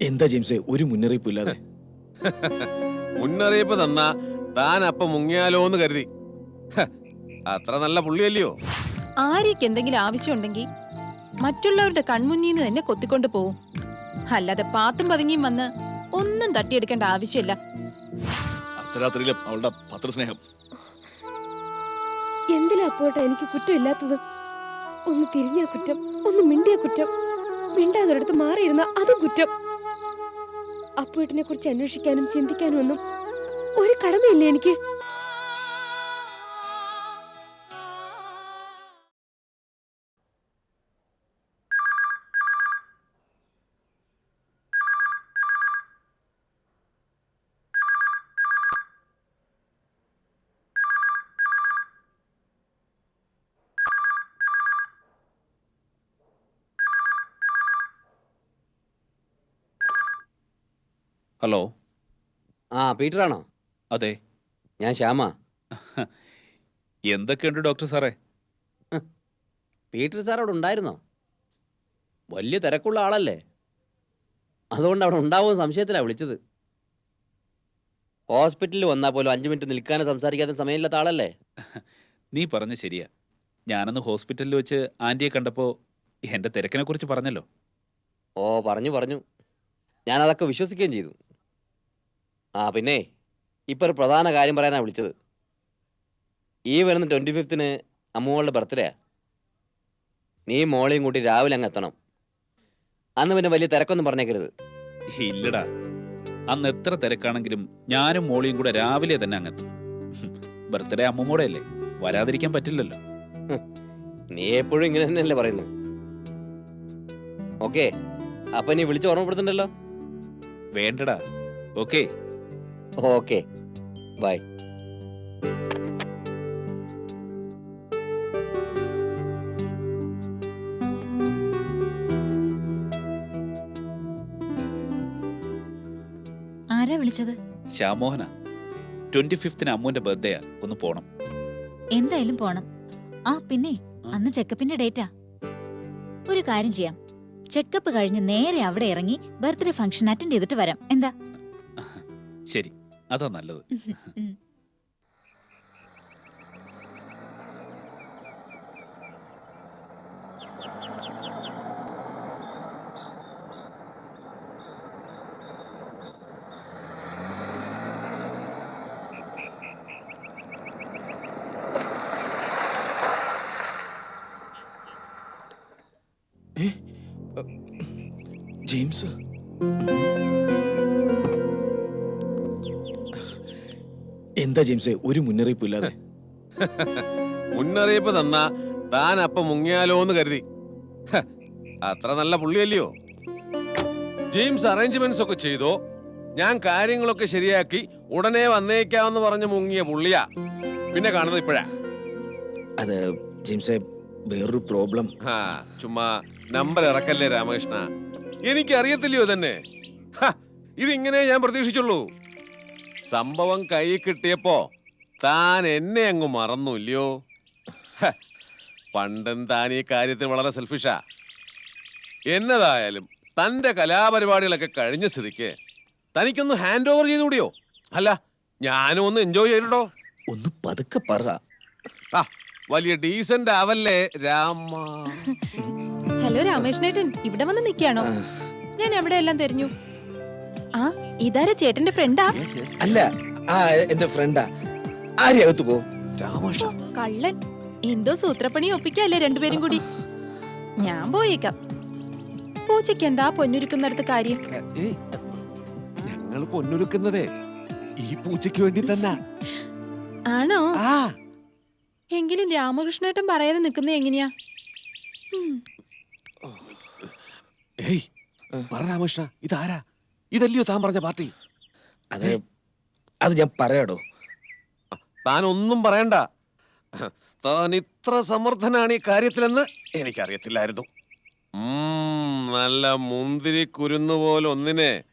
എന്താ ജെയിംസ്? ഒരു മുന്നറിയിപ്പ് ഇല്ലാതെ. മുന്നറിയിപ്പ് തന്നാ താൻ അപ്പൊ മുങ്ങിയാലോ എന്ന് കരുതി. ഹ, അത്ര നല്ല പുള്ളിയല്ലയോ? ആര്യക്ക് എന്തെങ്കിലും ആവശ്യമുണ്ടെങ്കിൽ മറ്റുള്ളവരുടെ കൺമുന്നിൽ നിന്ന് തന്നെ കൊത്തിക്കൊണ്ട് പോവും. അല്ലാതെ പാത്തും പതുങ്ങിയും വന്ന് ഒന്നും തട്ടിയെടുക്കേണ്ട ആവശ്യമില്ല. അർദ്ധരാത്രിയിലെ അവളുടെ പത്രസ്നേഹം എന്തിനാ അപ്പോട്ടെ എനിക്ക് കുറ്റമില്ലാത്തത്? ഒന്ന് തിരിഞ്ഞ കുറ്റം ഒന്ന് മിണ്ടിയ കുറ്റം. മിണ്ടാതൊരിടത്ത് മാറിയിരുന്ന അതും കുറ്റം. അപ്പോട്ടിനെ കുറിച്ച് അന്വേഷിക്കാനും ചിന്തിക്കാനും ഒന്നും ഒരു കടമയില്ലേ എനിക്ക്? ഹലോ. ആ പീറ്റർ ആണോ അതെ. ഞാൻ ശ്യാമ. എന്തൊക്കെയുണ്ട് ഡോക്ടർ സാറേ? പീറ്റർ സാർ അവിടെ ഉണ്ടായിരുന്നോ? വലിയ തിരക്കുള്ള ആളല്ലേ. അതുകൊണ്ട് അവിടെ ഉണ്ടാവുമെന്ന് സംശയത്തിലാണ് വിളിച്ചത്. ഹോസ്പിറ്റലിൽ വന്നാൽ പോലും അഞ്ച് മിനിറ്റ് നിൽക്കാനും സംസാരിക്കാതെ സമയമില്ലാത്ത ആളല്ലേ? നീ പറഞ്ഞ ശരിയാ. ഞാനന്ന് ഹോസ്പിറ്റലിൽ വെച്ച് ആന്റിയെ കണ്ടപ്പോൾ എന്റെ തിരക്കിനെ കുറിച്ച് പറഞ്ഞല്ലോ. ഓ പറഞ്ഞു പറഞ്ഞു. ഞാനതൊക്കെ വിശ്വസിക്കുകയും ചെയ്തു. ആ പിന്നെ ഇപ്പം ഒരു പ്രധാന കാര്യം പറയാനാണ് വിളിച്ചത്. ഈ വരുന്ന ട്വന്റി ഫിഫ്ത്തിന് അമ്മൂകളുടെ ബർത്ത്ഡേയാ നീ മോളെയും കൂട്ടി രാവിലെ അങ്ങ് എത്തണം. അന്ന് പിന്നെ വലിയ തിരക്കൊന്നും പറഞ്ഞേക്കരുത്. ഇല്ലടാ. അന്ന് എത്ര തിരക്കാണെങ്കിലും ഞാനും മോളിയും കൂടെ രാവിലെ തന്നെ അങ്ങെത്തും ബർത്ത്ഡേ അമ്മൂടെ അല്ലേ വരാതിരിക്കാൻ പറ്റില്ലല്ലോ. നീ എപ്പോഴും ഇങ്ങനെ തന്നെയല്ലേ പറയുന്നത് ഓക്കെ. അപ്പൊ നീ വിളിച്ച് ഓർമ്മപ്പെടുത്തണ്ടല്ലോ? വേണ്ടടാ. ഓക്കെ. ഓക്കെ. ബൈ. ആരാ വിളിച്ചത്? ശ്യാമോഹന. ട്വന്റി ഫിഫ്തിന് അമ്മൂന്റെ ബർത്ത്ഡേ ഒന്ന് പോണം. എന്തായാലും പോണം. ആ പിന്നെ അന്ന് ചെക്കപ്പിന്റെ ഡേറ്റാ. ഒരു കാര്യം ചെയ്യാം. ചെക്കപ്പ് കഴിഞ്ഞ് നേരെ അവിടെ ഇറങ്ങി ബർത്ത്ഡേ ഫംഗ്ഷൻ അറ്റൻഡ് ചെയ്തിട്ട് വരാം. എന്താ? ശരി. അതാ നല്ലത്. ജെയിംസ് എന്താ ജെയിംസേ ഒരു മുന്നറിയിപ്പ് ഇല്ലാതെ? മുന്നറിയിപ്പ് തന്നാ താൻ അപ്പൊ മുങ്ങിയാലോ എന്ന് കരുതി. ഹ, അത്ര നല്ല പുള്ളിയല്ലയോ? ജെയിംസ് അറേഞ്ച്മെന്റ്സ് ഒക്കെ ചെയ്തോ? ഞാൻ കാര്യങ്ങളൊക്കെ ശരിയാക്കി ഉടനെ വന്നേക്കാമെന്ന് പറഞ്ഞ് മുങ്ങിയ പുള്ളിയാ. പിന്നെ കാണുന്നത് ഇപ്പോഴാ. അത് ജെയിംസേ വേറൊരു പ്രോബ്ലം. ആ ചുമ്മാ നമ്പർ ഇറക്കല്ലേ രാമകൃഷ്ണ. എനിക്ക് അറിയത്തില്ലയോ തന്നെ ഹ, ഇതിങ്ങനെ ഞാൻ പ്രതീക്ഷിച്ചുള്ളൂ. സംഭവം കൈ കിട്ടിയപ്പോ താൻ എന്നെ അങ്ങ് മറന്നു ഇല്ലയോ ഹ, പണ്ടും താൻ ഈ കാര്യത്തിൽ വളരെ സെൽഫിഷാ എന്നതായാലും തന്റെ കലാപരിപാടികളൊക്കെ കഴിഞ്ഞ സ്ഥിതിക്ക് തനിക്കൊന്ന് ഹാൻഡ് ഓവർ ചെയ്തുകൂടിയോ? അല്ല ഞാനും ഒന്ന് എൻജോയ് ചെയ്തിട്ടോ? ഒന്ന് പതുക്കെ പറ. ആ വലിയ ഡീസന്റ് ആവല്ലേ രാമ. ഹലോ രാമേഷ്ണേട്ടൻ ഇവിടെ വന്ന് നിൽക്കുകയാണോ? ഞാൻ എവിടെ എല്ലാം തെരഞ്ഞു? ഇതാരാ ചേട്ടന്റെ ഫ്രണ്ടാ അല്ല ആ എന്റെ ഫ്രണ്ടാ ആര്യകത്ത് പോ. രാമകൃഷ്ണ. കള്ളൻ. എന്തോ സൂത്രപ്പണി ഒപ്പിക്കല്ലേ രണ്ടുപേരും കൂടി? ഞാൻ പോയേക്കാം. പൂച്ചയ്ക്ക് എന്താ പൊന്നുരുക്കുന്നിടത്ത് കാര്യം? ഞങ്ങൾ പൊന്നൊരുക്കുന്നതേ. ഈ പൂച്ചയ്ക്ക് വേണ്ടി തന്നെ. ആണോ? എങ്കിലും രാമകൃഷ്ണേട്ടൻ പറയാതെ നിൽക്കുന്നത് എങ്ങനെയാ? ഏയ് പറ രാമകൃഷ്ണ ഇതാരാ? ഇതല്ലയോ താൻ പറഞ്ഞ പാർട്ടി? അത് അത് ഞാൻ പറയാടോ. താൻ ഒന്നും പറയണ്ട. താൻ ഇത്ര സമർത്ഥനാണ് ഈ കാര്യത്തിലെന്ന് എനിക്കറിയത്തില്ലായിരുന്നു. നല്ല മുന്തിരി കുരുന്നു പോലെ ഒന്നിനെ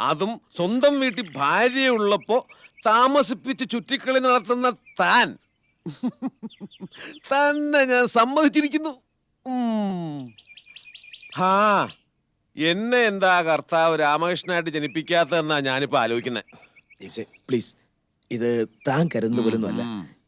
അതും സ്വന്തം വീട്ടിൽ ഭാര്യയുള്ളപ്പോ താമസിപ്പിച്ച് ചുറ്റിക്കളി നടത്തുന്ന താൻ. തന്നെ ഞാൻ സമ്മതിച്ചിരിക്കുന്നു. ഹാ. എന്നെ എന്താ കർത്താവ് രാമകൃഷ്ണനായിട്ട് ജനിപ്പിക്കാത്തതെന്നാ ഞാനിപ്പോ ആലോചിക്കുന്നത് ജെയിംസേ പ്ലീസ് ഇത് താൻ കരുതുന്ന പോലൊന്നുമല്ല.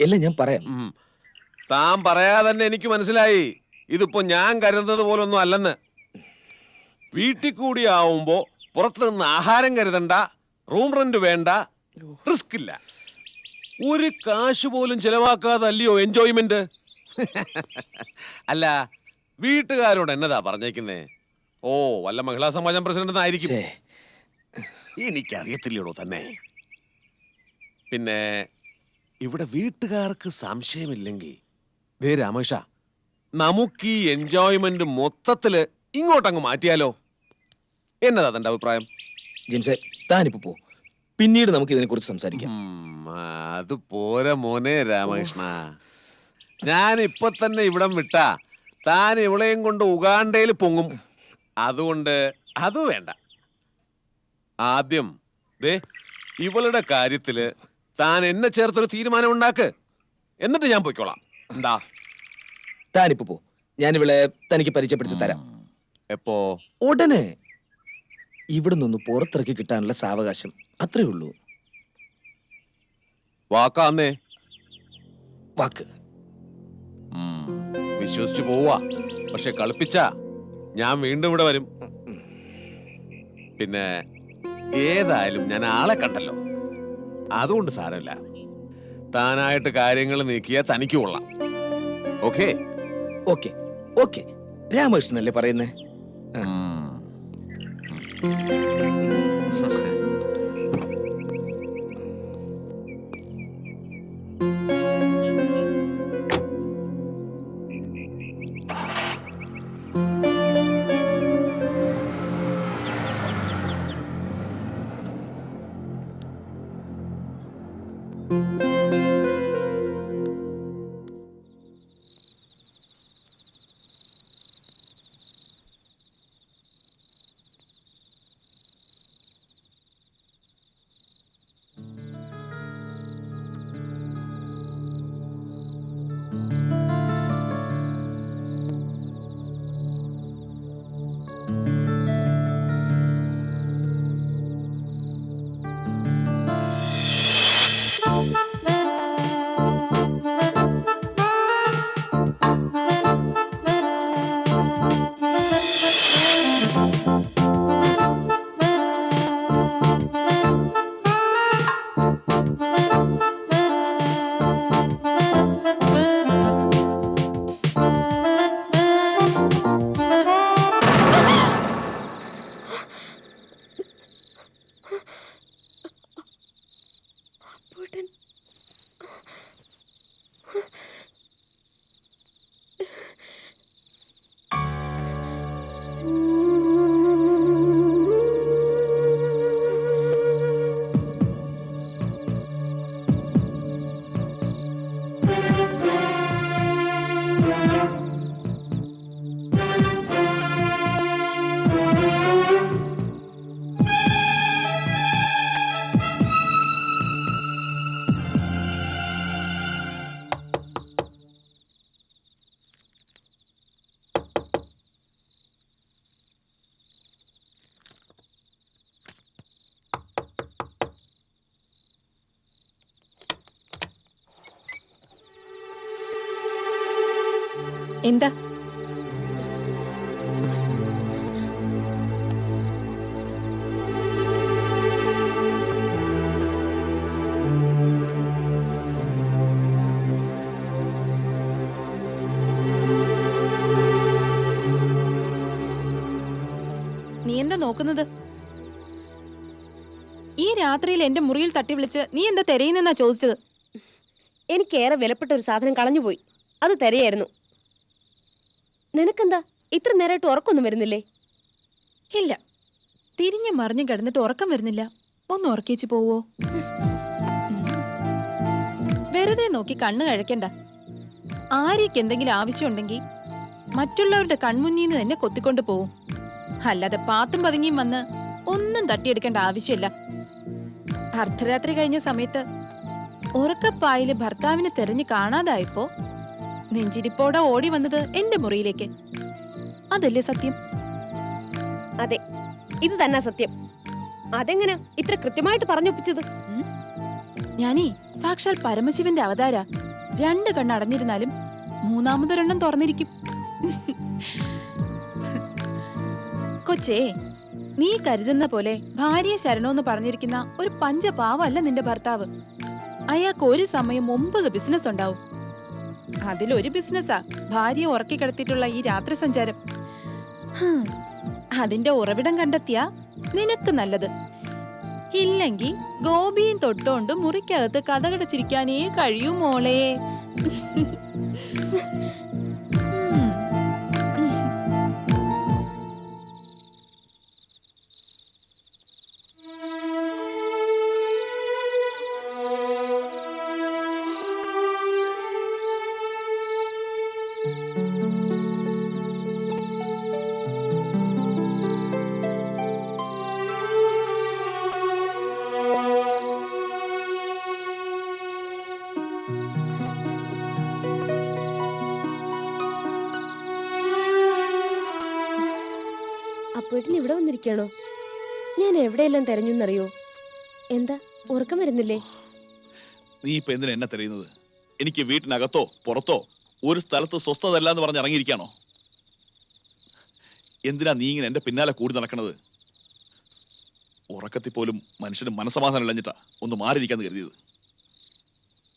എല്ലാം ഞാൻ പറയാം. താൻ പറയാതെ തന്നെ എനിക്ക് മനസ്സിലായി. ഇതിപ്പോ ഞാൻ കരുതുന്നത് പോലൊന്നും അല്ലെന്ന്. വീട്ടിൽ കൂടി ആവുമ്പോ പുറത്തുനിന്ന് ആഹാരം കരുതണ്ട റൂം റെന്റ് വേണ്ട റിസ്ക് ഇല്ല. ഒരു കാശ് പോലും ചെലവാക്കാതെ അല്ലയോ എൻജോയ്മെന്റ് അല്ല വീട്ടുകാരോട് എന്നതാ പറഞ്ഞേക്കുന്നേ? ഓ വല്ല മഹിളാ സമാജം പ്രസിഡന്റ് ആയിരിക്കും ഛേ, എനിക്കറിയത്തില്ലടോ തന്നെ. പിന്നെ ഇവിടെ വീട്ടുകാർക്ക് സംശയമില്ലെങ്കിൽ ദേ രാമേഷ നമുക്ക് ഈ എൻജോയ്മെന്റ് മൊത്തത്തിൽ ഇങ്ങോട്ടങ്ങ് മാറ്റിയാലോ? എന്നതാ തന്റെ അഭിപ്രായം? ജെയിംസേ താനിപ്പോ പോ. പിന്നീട് നമുക്ക് ഇതിനെ കുറിച്ച് സംസാരിക്കാം. ഉം, അത് പോരെ മോനെ രാമകൃഷ്ണ. ഞാൻ ഇപ്പൊ തന്നെ ഇവിടം വിട്ടാ താൻ ഇവളെയും കൊണ്ട് ഉഗാണ്ടയിൽ പൊങ്ങും. അതുകൊണ്ട് അത് വേണ്ട. ആദ്യം ദേ ഇവളുടെ കാര്യത്തിൽ താൻ എന്നെ ചേർത്തൊരു തീരുമാനം ഉണ്ടാക്ക് എന്നിട്ട് ഞാൻ പോയിക്കോളാം. എന്താ? താനിപ്പോ പോ. ഞാൻ ഇവളെ തനിക്ക് പരിചയപ്പെടുത്തി തരാം. എപ്പോ? ഉടനെ. ഇവിടെ നിന്ന് പുറത്തിറക്കി കിട്ടാനുള്ള സാവകാശം. അത്രേ ഉള്ളൂ. വാക്കാന്നേ വാക്ക്. വിശ്വസിച്ചു പോവാ പക്ഷെ കളിപ്പിച്ച. ഞാൻ വീണ്ടും ഇവിടെ വരും. പിന്നെ ഏതായാലും ഞാൻ ആളെ കണ്ടല്ലോ. അതുകൊണ്ട് സാരമില്ല. താനായിട്ട് കാര്യങ്ങൾ നീക്കിയാൽ തനിക്ക് കൊള്ളാം. ഓക്കേ? ഓക്കെ. ഓക്കെ. രാമകൃഷ്ണനല്ലേ പറയുന്നേ? അപ്പുവേട്ടൻ എന്താ? നീ എന്താ നോക്കുന്നത്? ഈ രാത്രിയിൽ എന്റെ മുറിയിൽ തട്ടി വിളിച്ച് നീ എന്താ തിരയുന്നെന്നാ ചോദിച്ചത്? എനിക്കേറെ വിലപ്പെട്ട ഒരു സാധനം കളഞ്ഞുപോയി. അത് തരയായിരുന്നു. നിനക്കെന്താ? ഇത്ര നേരമായിട്ട് ഉറക്കൊന്നും വരുന്നില്ലേ? ഇല്ല. തിരിഞ്ഞു മറിഞ്ഞു കിടന്നിട്ട് ഉറക്കം വരുന്നില്ല. ഒന്ന് ഉറക്കിച്ച് പോവോ? വെറുതെ നോക്കി കണ്ണ് കഴിക്കണ്ട ആര്യക്ക് എന്തെങ്കിലും ആവശ്യമുണ്ടെങ്കിൽ മറ്റുള്ളവരുടെ കൺമുന്നിൽ നിന്ന് തന്നെ കൊത്തിക്കൊണ്ട് പോവും. അല്ലാതെ പാത്തും പതുങ്ങിയും വന്ന് ഒന്നും തട്ടിയെടുക്കേണ്ട ആവശ്യമില്ല. അർദ്ധരാത്രി കഴിഞ്ഞ സമയത്ത് ഉറക്കപ്പായിൽ ഭർത്താവിനെ തെരഞ്ഞു കാണാതായപ്പോ നെഞ്ചിരിപ്പോടെ ഓടി വന്നത് എന്റെ മുറിയിലേക്ക്. അതല്ലേ സത്യം? അതെ ഇത് തന്നെ സത്യം. അതെങ്ങനെ ഇത്ര കൃത്യമായിട്ട് പറഞ്ഞൊപ്പിച്ചത്? ഞാനീ സാക്ഷാൽ പരമശിവന്റെ അവതാര. രണ്ട് കണ്ണടഞ്ഞിരുന്നാലും മൂന്നാമതൊരെണ്ണം തുറന്നിരിക്കും. കൊച്ചേ നീ കരുതുന്ന പോലെ ഭാര്യയെ ശരണോന്ന് പറഞ്ഞിരിക്കുന്ന ഒരു പഞ്ചപാവല്ല നിന്റെ ഭർത്താവ്. അയാൾക്ക് ഒരു സമയം ഒമ്പത് ബിസിനസ് ഉണ്ടാവും. അതിലൊരു ബിസിനസ്സാ. ഭാര്യയെ ഉറക്കി കിടത്തിയിട്ടുള്ള ഈ രാത്രി സഞ്ചാരം. അതിന്റെ ഉറവിടം കണ്ടെത്തിയ നിനക്ക് നല്ലത്. ഇല്ലെങ്കിൽ ഗോപിയും തൊട്ടോണ്ട് മുറിക്കകത്ത് കഥകടച്ചിരിക്കാനേ കഴിയൂ മോളെ. അപ്പോഴേട്ടിന് ഇവിടെ വന്നിരിക്കണോ ഞാൻ എവിടെയെല്ലാം തെരഞ്ഞു എന്നറിയോ എന്താ ഉറക്കം വരുന്നില്ലേ? നീ ഇപ്പൊ എന്തിനാ എന്നെ തെരയുന്നത്? എനിക്ക് വീട്ടിനകത്തോ പുറത്തോ ഒരു സ്ഥലത്ത് സ്വസ്ഥതല്ല എന്ന് പറഞ്ഞ് ഇറങ്ങിയിരിക്കാണോ എന്തിനാ നീ ഇങ്ങനെ എന്റെ പിന്നാലെ കൂടി നടക്കണത്? ഉറക്കത്തിൽ പോലും മനുഷ്യന് മനസമാധാനം ഇല്ലഞ്ഞിട്ടാ ഒന്ന് മാറിയിരിക്കാന്ന് കരുതിയത്.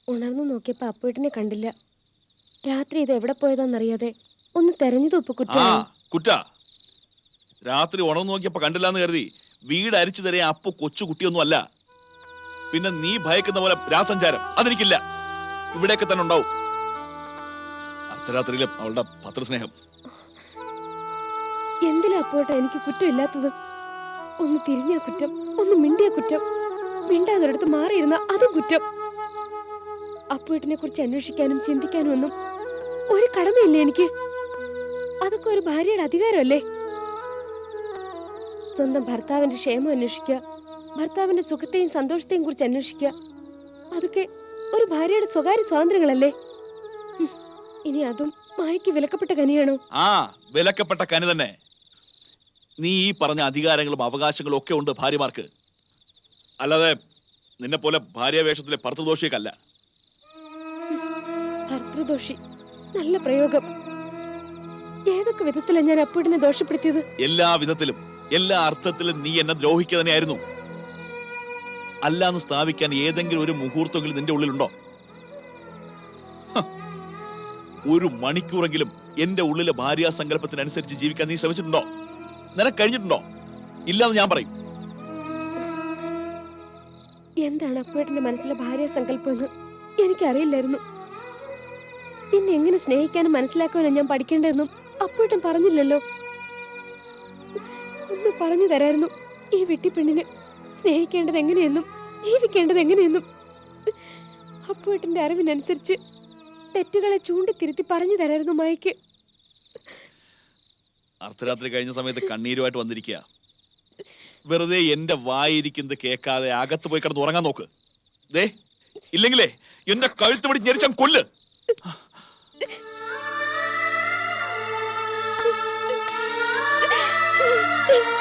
ഉണർന്നു നോക്കിയപ്പോ അപ്പോഴേട്ടിനെ കണ്ടില്ല. രാത്രി ഇത് എവിടെ പോയതാന്നറിയാതെ ഒന്ന് തെരഞ്ഞു ഇപ്പൊ ആ കുറ്റമാണ് കുറ്റ. രാത്രി ഉണർന്നു നോക്കിയപ്പോ കണ്ടില്ല എന്ന് കരുതി വീട് അരിച്ചു തരേ അപ്പു കൊച്ചു കുട്ടിയൊന്നും അല്ല പിന്നെ നീ ഭയക്കുന്ന പോലെ രാസഞ്ചാരം അതെനിക്കില്ല. ഇവിടെയൊക്കെ തന്നെ ഉണ്ടാവും. അർദ്ധരാത്രിയിലും അവളുടെ പത്രസ്നേഹം എന്തിനാ അപ്പോട്ടെ എനിക്ക് കുറ്റമില്ലാത്തത്? ഒന്ന് തിരിഞ്ഞ കുറ്റം ഒന്ന് മിണ്ടിയ കുറ്റം. മിണ്ടാതൊരിടത്ത് മാറിയിരുന്ന അതും കുറ്റം. അപ്പോട്ടിനെ കുറിച്ച് അന്വേഷിക്കാനും ചിന്തിക്കാനും ഒന്നും ഒരു കടമയില്ലേ എനിക്ക്? അതൊക്കെ ഒരു ഭാര്യയുടെ അധികാരമല്ലേ? സ്വന്തം ഭർത്താവിന്റെ ക്ഷേമം അന്വേഷിക്കുക ഭർത്താവിന്റെ സുഖത്തെയും സന്തോഷത്തെയും കുറിച്ച് അന്വേഷിക്കുക. അതൊക്കെ ഒരു ഭാര്യയുടെ സ്വകാര്യ സ്വാതന്ത്ര്യങ്ങളല്ലേ? ഇനി അതും മായയ്ക്ക് വിലക്കപ്പെട്ട കനിയാണോ? ആ വിലക്കപ്പെട്ട കനി തന്നെ. നീ ഈ പറഞ്ഞ അധികാരങ്ങളും അവകാശങ്ങളും ഒക്കെ ഉണ്ട് ഭാര്യമാർക്ക്. അല്ലാതെ നിന്നെ പോലെ ഭാര്യാവേഷത്തിലെ ഭർത്തൃദോഷിയൊക്കല്ല ഭർത്തൃദോഷി നല്ല പ്രയോഗം. ഏതൊക്കെ വിധത്തിലാണ് ഞാൻ അപ്പൂടിനെ ദോഷപ്പെടുത്തിയത്? എല്ലാ വിധത്തിലും. എല്ലാ അർത്ഥത്തിലും നീ എന്നെ ദ്രോഹിക്കുക തന്നെയായിരുന്നു. അല്ലാന്ന് സ്ഥാപിക്കാൻ ഏതെങ്കിലും ഒരു മുഹൂർത്തമെങ്കിലും നിന്റെ ഉള്ളിലുണ്ടോ? ഒരു മണിക്കൂറെങ്കിലും എന്റെ ഉള്ളിലെ ഭാര്യാ സങ്കല്പത്തിനനുസരിച്ച് ജീവിക്കാൻ നീ ശ്രമിച്ചിട്ടുണ്ടോ? നിനക്ക് കഴിഞ്ഞിട്ടുണ്ടോ? ഇല്ലാന്ന് ഞാൻ പറയും. എന്താണ് അപ്പോഴത്തെ മനസ്സിലെ ഭാര്യ സങ്കല്പമെന്ന് എനിക്കറിയില്ലായിരുന്നു. പിന്നെ എങ്ങനെ സ്നേഹിക്കാനും മനസ്സിലാക്കാനും ഞാൻ പഠിക്കേണ്ടതെന്നും അപ്പോഴും പറഞ്ഞില്ലല്ലോ. ഒന്ന് പറഞ്ഞു തരായിരുന്നു. ഈ വെട്ടിപ്പെണ്ണിന് സ്നേഹിക്കേണ്ടത് എങ്ങനെയെന്നും ജീവിക്കേണ്ടത് എങ്ങനെയെന്നും. അപ്പുവേട്ടന്റെ അറിവിനനുസരിച്ച് തെറ്റുകളെ ചൂണ്ടിത്തിരുത്തി പറഞ്ഞു തരായിരുന്നു മയക്ക്. അർദ്ധരാത്രി കഴിഞ്ഞ സമയത്ത് കണ്ണീരുമായിട്ട് വന്നിരിക്കുക. വെറുതെ എന്റെ വായിരിക്കുന്നത് കേൾക്കാതെ അകത്ത് പോയി കിടന്ന് ഉറങ്ങാൻ നോക്ക്. ദേ ഇല്ലെങ്കിലേ എന്റെ കഴുത്ത് പിടി ഞെരിച്ചാൻ കൊല്ല്. Bye.